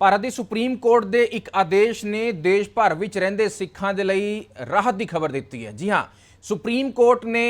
ਭਾਰਤ ਦੀ supreme court ਦੇ ਇੱਕ ਆਦੇਸ਼ ਨੇ ਦੇਸ਼ ਭਰ ਵਿੱਚ ਰਹਿੰਦੇ ਸਿੱਖਾਂ ਦੇ ਲਈ ਰਾਹਤ ਦੀ ਖਬਰ ਦਿੱਤੀ ਹੈ। ਜੀ ਹਾਂ, ਸੁਪਰੀਮ ਕੋਰਟ ਨੇ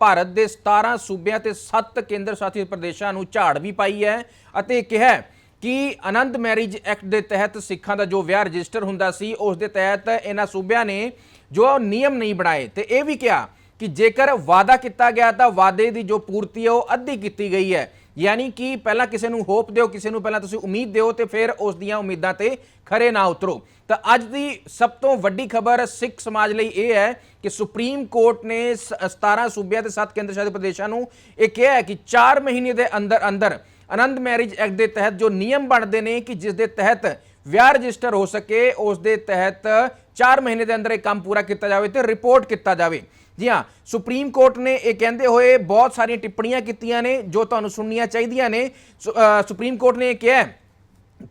ਭਾਰਤ ਦੇ 17 ਸੂਬਿਆਂ ਤੇ 7 ਕੇਂਦਰ ਸ਼ਾਸਿਤ ਪ੍ਰਦੇਸ਼ਾਂ ਨੂੰ ਝਾੜ ਵੀ ਪਾਈ ਹੈ ਅਤੇ ਕਿਹਾ ਕਿ ਆਨੰਦ ਮੈਰਿਜ ਐਕਟ ਦੇ ਤਹਿਤ ਸਿੱਖਾਂ ਦਾ ਜੋ ਵਿਆਹ ਰਜਿਸਟਰ ਹੁੰਦਾ ਸੀ, ਉਸ ਦੇ ਤਹਿਤ ਇਹਨਾਂ ਸੂਬਿਆਂ ਨੇ ਜੋ ਨਿਯਮ ਨਹੀਂ ਬਣਾਏ ਤੇ ਇਹ ਵੀ ਕਿਹਾ ਕਿ ਜੇਕਰ ਵਾਅਦਾ ਕੀਤਾ ਗਿਆ ਤਾਂ ਵਾਅਦੇ ਦੀ ਜੋ ਪੂਰਤੀ ਹੈ ਉਹ ਅੱਧੀ ਕੀਤੀ ਗਈ ਹੈ। ਯਾਨੀ ਕਿ ਪਹਿਲਾਂ ਕਿਸੇ ਨੂੰ ਹੋਪ ਦਿਓ, ਕਿਸੇ ਨੂੰ ਪਹਿਲਾਂ ਤੁਸੀਂ ਉਮੀਦ ਦਿਓ ਤੇ ਫਿਰ ਉਸ ਦੀਆਂ ਉਮੀਦਾਂ ਤੇ ਖਰੇ ਨਾ ਉਤਰੋ। ਤਾਂ ਅੱਜ ਦੀ ਸਭ ਤੋਂ ਵੱਡੀ ਖਬਰ ਸਿੱਖ ਸਮਾਜ ਲਈ ਇਹ ਹੈ ਕਿ ਸੁਪਰੀਮ ਕੋਰਟ ਨੇ ਸ- 17 ਸੂਬਿਆਂ ਤੇ 7 ਕੇਂਦਰ ਸ਼ਾਸਿਤ ਪ੍ਰਦੇਸ਼ਾਂ ਨੂੰ ਇਹ ਕਿਹਾ ਹੈ ਕਿ 4 ਮਹੀਨੇ ਦੇ ਅੰਦਰ ਅੰਦਰ ਆਨੰਦ ਮੈਰਿਜ ਐਕਟ ਦੇ ਤਹਿਤ ਜੋ ਨਿਯਮ ਬਣਦੇ ਨੇ ਕਿ ਜਿਸ ਦੇ ਤਹਿਤ ਵਿਆਹ ਰਜਿਸਟਰ ਹੋ ਸਕੇ, ਉਸ ਦੇ ਤਹਿਤ 4 ਮਹੀਨੇ ਦੇ ਅੰਦਰ ਇਹ ਕੰਮ ਪੂਰਾ ਕੀਤਾ ਜਾਵੇ ਤੇ ਰਿਪੋਰਟ ਕੀਤਾ ਜਾਵੇ। ਜੀ ਹਾਂ ਸੁਪਰੀਮ ਕੋਰਟ ਨੇ ਇਹ ਕਹਿੰਦੇ ਹੋਏ ਬਹੁਤ ਸਾਰੀਆਂ ਟਿੱਪਣੀਆਂ ਕੀਤੀਆਂ ਨੇ ਜੋ ਤੁਹਾਨੂੰ ਸੁਣਨੀਆਂ ਚਾਹੀਦੀਆਂ ਨੇ। ਸੁਪਰੀਮ ਕੋਰਟ ਨੇ ਇਹ ਕਿਹਾ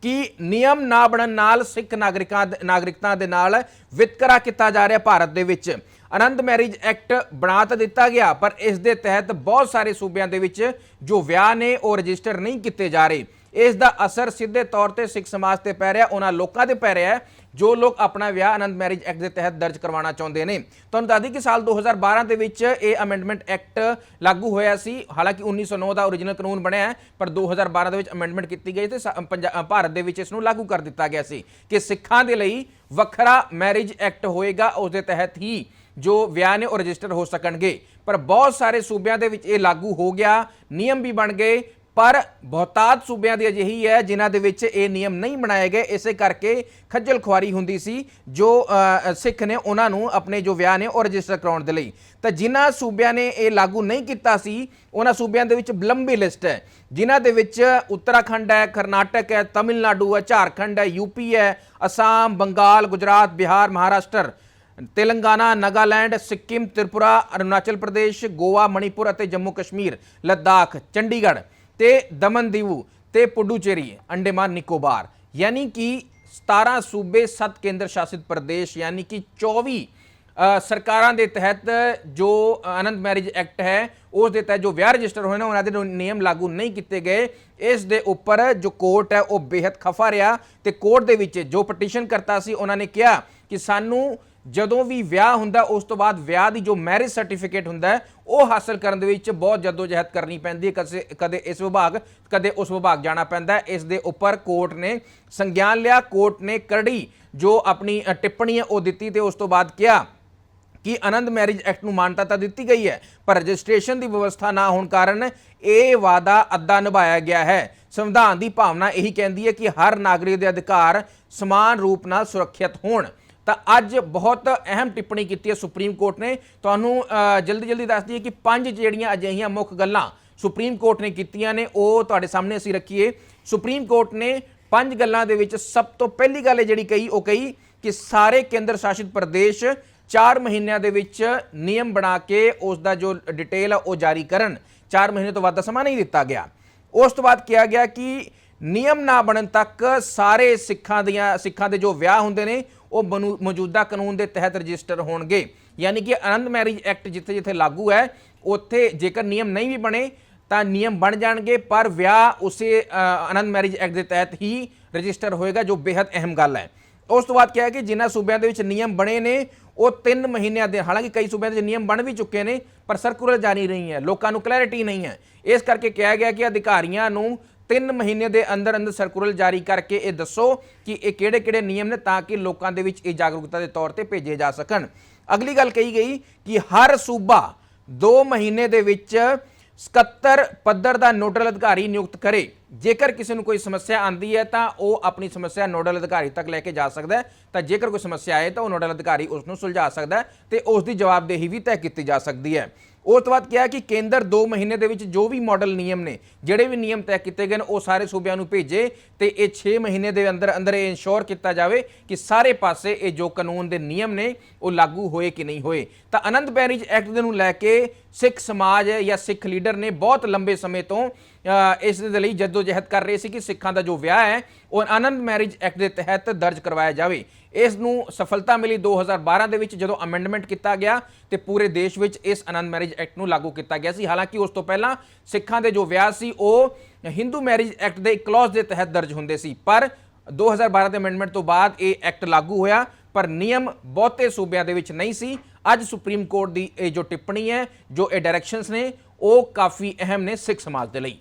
ਕਿ ਨਿਯਮ ਨਾ ਬਣਨ ਨਾਲ ਸਿੱਖ ਨਾਗਰਿਕਾਂ ਨਾਗਰਿਕਤਾ ਦੇ ਨਾਲ ਵਿਤਕਰਾ ਕੀਤਾ ਜਾ ਰਿਹਾ ਭਾਰਤ ਦੇ ਵਿੱਚ। ਆਨੰਦ ਮੈਰਿਜ ਐਕਟ ਬਣਾ ਤਾਂ ਦਿੱਤਾ ਗਿਆ, ਪਰ ਇਸ ਦੇ ਤਹਿਤ ਬਹੁਤ ਸਾਰੇ ਸੂਬਿਆਂ ਦੇ ਵਿੱਚ ਜੋ ਵਿਆਹ ਨੇ ਉਹ ਰਜਿਸਟਰ ਨਹੀਂ ਕੀਤੇ ਜਾ ਰਹੇ। ਇਸ ਦਾ ਅਸਰ ਸਿੱਧੇ ਤੌਰ ਤੇ ਸਿੱਖ ਸਮਾਜ ਤੇ ਪੈ ਰਿਹਾ ਉਹਨਾਂ ਲੋਕਾਂ ਤੇ ਪੈ ਰਿਹਾ ਜੋ ਲੋਕ ਆਪਣਾ ਵਿਆਹ ਆਨੰਦ ਮੈਰਿਜ ਐਕਟ ਦੇ ਤਹਿਤ ਦਰਜ ਕਰਵਾਉਣਾ ਚਾਹੁੰਦੇ ਨੇ। ਤੁਹਾਨੂੰ ਦੱਸਦੀ ਕਿ ਸਾਲ 2012 ਦੇ ਵਿੱਚ ਇਹ ਅਮੈਂਡਮੈਂਟ ਐਕਟ ਲਾਗੂ ਹੋਇਆ ਸੀ। ਹਾਲਾਂਕਿ 1909 ਦਾ origignal ਕਾਨੂੰਨ ਬਣਿਆ ਹੈ, ਪਰ 2012 ਦੇ ਵਿੱਚ ਅਮੈਂਡਮੈਂਟ ਕੀਤੀ ਗਈ ਤੇ ਸਾ- ਪੰਜਾ- ਭਾਰਤ ਦੇ ਵਿੱਚ ਇਸ ਨੂੰ ਲਾਗੂ ਕਰ ਦਿੱਤਾ ਗਿਆ ਸੀ ਕਿ ਸਿੱਖਾਂ ਦੇ ਲਈ ਵੱਖਰਾ ਮੈਰਿਜ ਐਕਟ ਹੋਏਗਾ ਉਸ ਦੇ ਤਹਿਤ ਹੀ ਜੋ ਵਿਆਹ ਨੇ ਉਹ ਰਜਿਸਟਰ ਹੋ ਸਕਣਗੇ। ਪਰ ਬਹੁਤ ਸਾਰੇ ਸੂਬਿਆਂ ਦੇ ਵਿੱਚ ਇਹ ਲਾਗੂ ਹੋ ਗਿਆ ਨਿਯਮ ਵੀ ਬਣ ਗਏ ਪਰ ਬਹੁਤਾਤ ਸੂਬਿਆਂ ਦੀ ਅਜਿਹੀ ਹੈ, ਜਿਨ੍ਹਾਂ ਦੇ ਵਿੱਚ ਇਹ ਨਿਯਮ ਨਹੀਂ ਬਣਾਏ ਗਏ, ਇਸੇ ਕਰਕੇ ਖੱਜਲ ਖੁਆਰੀ ਹੁੰਦੀ ਸੀ, ਜੋ ਸਿੱਖ ਨੇ ਉਹਨਾਂ ਨੂੰ ਆਪਣੇ ਜੋ ਵਿਆਹ ਨੇ ਉਹ ਰਜਿਸਟਰ ਕਰਾਉਣ ਦੇ ਲਈ। ਤਾਂ ਜਿਨ੍ਹਾਂ ਸੂਬਿਆਂ ਨੇ ਇਹ ਲਾਗੂ ਨਹੀਂ ਕੀਤਾ ਸੀ, ਉਹਨਾਂ ਸੂਬਿਆਂ ਦੇ ਵਿੱਚ ਲੰਬੀ ਲਿਸਟ ਹੈ, ਜਿਨ੍ਹਾਂ ਦੇ ਵਿੱਚ ਉੱਤਰਾਖੰਡ ਹੈ, ਕਰਨਾਟਕ ਹੈ, ਤਮਿਲਨਾਡੂ ਹੈ, ਝਾਰਖੰਡ ਹੈ ਯੂਪੀ ਹੈ, ਅਸਾਮ, ਬੰਗਾਲ, ਗੁਜਰਾਤ, ਬਿਹਾਰ, ਮਹਾਰਾਸ਼ਟਰ, ਤੇਲੰਗਾਨਾ, ਨਾਗਾਲੈਂਡ, ਸਿੱਕਿਮ, ਤ੍ਰਿਪੁਰਾ, ਅਰੁਣਾਚਲ ਪ੍ਰਦੇਸ਼, ਗੋਆ, ਮਣੀਪੁਰ ਅਤੇ ਜੰਮੂ ਕਸ਼ਮੀਰ ਲੱਦਾਖ, ਚੰਡੀਗੜ੍ਹ। ਤੇ ਦਮਨ ਦੀਵੂ ਤੇ ਪੁਡੂਚੇਰੀ, ਅੰਡੇਮਾਨ ਨਿਕੋਬਾਰ। ਯਾਨੀ ਕਿ 17 ਸੂਬੇ 7 ਕੇਂਦਰ ਸ਼ਾਸਿਤ ਪ੍ਰਦੇਸ਼, ਯਾਨੀ ਕਿ 24 ਸਰਕਾਰਾਂ ਦੇ ਤਹਿਤ ਜੋ ਆਨੰਦ ਮੈਰਿਜ ਐਕਟ ਹੈ, ਉਸ ਦੇ ਤਹਿਤ ਜੋ ਵਿਆਹ ਰਜਿਸਟਰ ਹੋਏ ਨੇ, ਉਹਨਾਂ ਦੇ ਨਿਯਮ ਲਾਗੂ ਨਹੀਂ ਕੀਤੇ ਗਏ। ਇਸ ਦੇ ਉੱਪਰ ਜੋ ਕੋਰਟ ਹੈ, ਉਹ ਬੇहद ਖਫਾ ਰਿਹਾ ਤੇ ਕੋਰਟ ਦੇ ਵਿੱਚ ਜੋ ਪਟੀਸ਼ਨ ਕਰਤਾ ਸੀ, ਉਹਨਾਂ ਨੇ ਕਿਹਾ ਕਿ ਸਾਨੂੰ ਜਦੋਂ ਵੀ ਵਿਆਹ ਹੁੰਦਾ, ਉਸ ਤੋਂ ਬਾਅਦ ਵਿਆਹ ਦੀ ਜੋ ਮੈਰਿਜ ਸਰਟੀਫਿਕੇਟ ਹੁੰਦਾ ਉਹ ਹਾਸਲ ਕਰਨ ਦੇ ਵਿੱਚ ਬਹੁਤ ਜਦੋਜਹਿਦ ਕਰਨੀ ਪੈਂਦੀ ਹੈ। ਕਦੇ ਕਦੇ ਇਸ ਵਿਭਾਗ, ਕਦੇ ਉਸ ਵਿਭਾਗ ਜਾਣਾ ਪੈਂਦਾ ਇਸ ਦੇ ਉੱਪਰ ਕੋਰਟ ਨੇ ਸੰਗਿਆਨ ਲਿਆ, ਕੋਰਟ ਨੇ ਕਰੜੀ ਜੋ ਆਪਣੀ ਟਿੱਪਣੀ ਹੈ, ਉਹ ਦਿੱਤੀ ਤੇ ਉਸ ਤੋਂ ਬਾਅਦ ਕਿਹਾ ਕਿ ਆਨੰਦ ਮੈਰਿਜ ਐਕਟ ਨੂੰ ਮਾਨਤਾ ਤਾਂ ਦਿੱਤੀ ਗਈ ਹੈ, ਪਰ ਰਜਿਸਟ੍ਰੇਸ਼ਨ ਦੀ ਵਿਵਸਥਾ ਨਾ ਹੋਣ ਕਾਰਨ ਇਹ ਵਾਅਦਾ ਅੱਧਾ ਨਿਭਾਇਆ ਗਿਆ ਹੈ। ਸੰਵਿਧਾਨ ਦੀ ਭਾਵਨਾ ਇਹੀ ਕਹਿੰਦੀ ਹੈ ਕਿ ਹਰ ਨਾਗਰਿਕ ਦੇ ਅਧਿਕਾਰ ਸਮਾਨ ਰੂਪ ਨਾਲ ਸੁਰੱਖਿਅਤ ਹੋਣ। ਤਾਂ ਅੱਜ ਬਹੁਤ ਅਹਿਮ ਟਿੱਪਣੀ ਕੀਤੀ ਹੈ ਸੁਪਰੀਮ ਕੋਰਟ ਨੇ। ਤੁਹਾਨੂੰ ਜਲਦੀ ਜਲਦੀ ਦੱਸ ਦਈਏ ਕਿ ਪੰਜ ਜਿਹੜੀਆਂ ਅਜਿਹੀਆਂ ਮੁੱਖ ਗੱਲਾਂ ਸੁਪਰੀਮ ਕੋਰਟ ਨੇ ਕੀਤੀਆਂ ਨੇ, ਉਹ ਤੁਹਾਡੇ ਸਾਹਮਣੇ ਅਸੀਂ ਰੱਖੀਏ। ਸੁਪਰੀਮ ਕੋਰਟ ਨੇ ਪੰਜ ਗੱਲਾਂ ਦੇ ਵਿੱਚ ਸਭ ਤੋਂ ਪਹਿਲੀ ਗੱਲ ਇਹ ਜਿਹੜੀ ਕਹੀ, ਉਹ ਕਹੀ ਕਿ ਸਾਰੇ ਕੇਂਦਰ ਸ਼ਾਸਿਤ ਪ੍ਰਦੇਸ਼ 4 ਮਹੀਨਿਆਂ ਦੇ ਵਿੱਚ ਨਿਯਮ ਬਣਾ ਕੇ ਉਸ ਦਾ ਜੋ ਡਿਟੇਲ ਆ, ਉਹ ਜਾਰੀ ਕਰਨ। 4 ਮਹੀਨੇ ਤੋਂ ਵੱਧ ਦਾ ਸਮਾਂ ਨਹੀਂ ਦਿੱਤਾ ਗਿਆ। ਉਸ ਤੋਂ ਬਾਅਦ ਕਿਹਾ ਗਿਆ ਕਿ ਨਿਯਮ ਨਾ ਬਣਨ ਤੱਕ ਸਾਰੇ ਸਿੱਖਾਂ ਦੀਆਂ, ਸਿੱਖਾਂ ਦੇ ਜੋ ਵਿਆਹ ਹੁੰਦੇ ਨੇ ਉਹ ਮਨੂ- ਮੌਜੂਦਾ ਕਾਨੂੰਨ ਦੇ ਤਹਿਤ ਰਜਿਸਟਰ ਹੋਣਗੇ। ਯਾਨੀ ਕਿ ਆਨੰਦ ਮੈਰਿਜ ਐਕਟ ਜਿੱਥੇ ਜਿੱਥੇ ਲਾਗੂ ਹੈ, ਉੱਥੇ ਜੇਕਰ ਨਿਯਮ ਨਹੀਂ ਵੀ ਬਣੇ, ਤਾਂ ਨਿਯਮ ਬਣ ਜਾਣਗੇ, ਪਰ ਵਿਆਹ ਉਸੇ ਆਨੰਦ ਮੈਰਿਜ ਐਕਟ ਦੇ ਤਹਿਤ ਹੀ ਰਜਿਸਟਰ ਹੋਏਗਾ, ਜੋ ਬੇहद ਅਹਿਮ ਗੱਲ ਹੈ। ਉਸ ਤੋਂ ਬਾਅਦ ਕਿਹਾ ਹੈ ਕਿ ਜਿਨ੍ਹਾਂ ਸੂਬਿਆਂ ਦੇ ਵਿੱਚ ਨਿਯਮ ਬਣੇ ਨੇ, ਉਹ 3 ਮਹੀਨਿਆਂ ਦੇ, ਹਾਲਾਂਕਿ ਕਈ ਸੂਬਿਆਂ ਦੇ ਵਿੱਚ ਨਿਯਮ ਬਣ ਵੀ ਚੁੱਕੇ ਨੇ, ਪਰ ਸਰਕੂਲਰ ਜਾਰੀ ਨਹੀਂ ਹੈ, ਲੋਕਾਂ ਨੂੰ ਕਲੈਰਿਟੀ ਨਹੀਂ ਹੈ। ਇਸ ਕਰਕੇ ਕਿਹਾ ਗਿਆ ਕਿ ਅਧਿਕਾਰੀਆਂ ਨੂੰ 3 ਮਹੀਨੇ ਦੇ ਅੰਦਰ ਅੰਦਰ ਸਰਕੂਲਰ ਜਾਰੀ ਕਰਕੇ ਇਹ ਦੱਸੋ ਕਿ ਇਹ ਕਿਹੜੇ-ਕਿਹੜੇ ਨਿਯਮ ਨੇ ਤਾਂ ਕਿ ਲੋਕਾਂ ਦੇ ਵਿੱਚ ਇਹ ਜਾਗਰੂਕਤਾ ਦੇ ਤੌਰ ਤੇ ਭੇਜੇ ਜਾ ਸਕਣ। ਅਗਲੀ ਗੱਲ ਕਹੀ ਗਈ ਕਿ ਹਰ ਸੂਬਾ 2 ਮਹੀਨੇ ਦੇ ਵਿੱਚ 77 ਪੱਧਰ ਦਾ ਨੋਡਲ ਅਧਿਕਾਰੀ ਨਿਯੁਕਤ ਕਰੇ। ਜੇਕਰ ਕਿਸੇ ਨੂੰ ਕੋਈ ਸਮੱਸਿਆ ਆਂਦੀ ਹੈ ਤਾਂ ਉਹ ਆਪਣੀ ਸਮੱਸਿਆ ਨੋਡਲ ਅਧਿਕਾਰੀ ਤੱਕ ਲੈ ਕੇ ਜਾ ਸਕਦਾ ਹੈ। ਤਾਂ ਜੇਕਰ ਕੋਈ ਸਮੱਸਿਆ ਆਏ ਤਾਂ ਉਹ ਨੋਡਲ ਅਧਿਕਾਰੀ ਉਸ ਨੂੰ ਸੁਲਝਾ ਸਕਦਾ ਹੈ ਤੇ ਉਸ ਦੀ ਜਵਾਬਦੇਹੀ ਵੀ ਤੈਅ ਕੀਤੀ ਜਾ ਸਕਦੀ ਹੈ। ਉਸ ਤੋਂ ਬਾਅਦ ਕਿਹਾ ਕਿ ਕੇਂਦਰ 2 ਮਹੀਨੇ ਦੇ ਵਿੱਚ ਜੋ ਵੀ ਮਾਡਲ ਨਿਯਮ ਨੇ, ਜਿਹੜੇ ਵੀ ਨਿਯਮ ਤੈਅ ਕੀਤੇ ਗਏ ਨੇ, ਉਹ ਸਾਰੇ ਸੂਬਿਆਂ ਨੂੰ ਭੇਜੇ ਤੇ ਇਹ 6 ਮਹੀਨੇ ਦੇ ਅੰਦਰ ਅੰਦਰ ਇਹ ਇਨਸ਼ੋਰ ਕੀਤਾ ਜਾਵੇ ਕਿ ਸਾਰੇ ਪਾਸੇ ਇਹ ਜੋ ਕਾਨੂੰਨ ਦੇ ਨਿਯਮ ਨੇ, ਉਹ ਲਾਗੂ ਹੋਏ ਕਿ ਨਹੀਂ ਹੋਏ। ਤਾਂ ਅਨੰਦ ਮੈਰਿਜ ਐਕਟ ਦੇ ਨੂੰ ਲੈ ਕੇ ਸਿੱਖ ਸਮਾਜ ਜਾਂ ਸਿੱਖ ਲੀਡਰ ਨੇ ਬਹੁਤ ਲੰਬੇ ਸਮੇਂ ਤੋਂ ਇਸ ਦੇ ਲਈ ਜਦੋਜਹਿਦ ਕਰ ਰਹੇ ਸੀ ਕਿ ਸਿੱਖਾਂ ਦਾ ਜੋ ਵਿਆਹ ਹੈ, ਉਹ ਆਨੰਦ ਮੈਰਿਜ ਐਕਟ ਦੇ ਤਹਿਤ ਦਰਜ ਕਰਵਾਇਆ ਜਾਵੇ। ਇਸ ਨੂੰ ਸਫਲਤਾ ਮਿਲੀ 2012 ਦੇ ਵਿੱਚ ਜਦੋਂ ਅਮੈਂਡਮੈਂਟ ਕੀਤਾ ਗਿਆ ਤੇ ਪੂਰੇ ਦੇਸ਼ ਵਿੱਚ ਇਸ ਆਨੰਦ ਮੈਰਿਜ ਐਕਟ ਨੂੰ ਲਾਗੂ ਕੀਤਾ ਗਿਆ ਸੀ। ਹਾਲਾਂਕਿ ਉਸ ਤੋਂ ਪਹਿਲਾਂ ਸਿੱਖਾਂ ਦੇ ਜੋ ਵਿਆਹ ਸੀ, ਉਹ ਹਿੰਦੂ ਮੈਰਿਜ ਐਕਟ ਦੇ ਇੱਕ ਕਲੌਜ਼ ਦੇ ਤਹਿਤ ਦਰਜ ਹੁੰਦੇ ਸੀ। ਪਰ 2012 ਦੇ ਅਮੈਂਡਮੈਂਟ ਤੋਂ ਬਾਅਦ ਇਹ ਐਕਟ ਲਾਗੂ ਹੋਇਆ, ਪਰ ਨਿਯਮ ਬਹੁਤੇ ਸੂਬਿਆਂ ਦੇ ਵਿੱਚ ਨਹੀਂ ਸੀ। ਅੱਜ ਸੁਪਰੀਮ ਕੋਰਟ ਦੀ ਇਹ ਜੋ ਟਿੱਪਣੀ ਹੈ, ਜੋ ਇਹ ਡਾਇਰੈਕਸ਼ਨਸ ਨੇ, ਉਹ ਕਾਫੀ ਅਹਿਮ ਨੇ ਸਿੱਖ ਸਮਾਜ ਦੇ ਲਈ।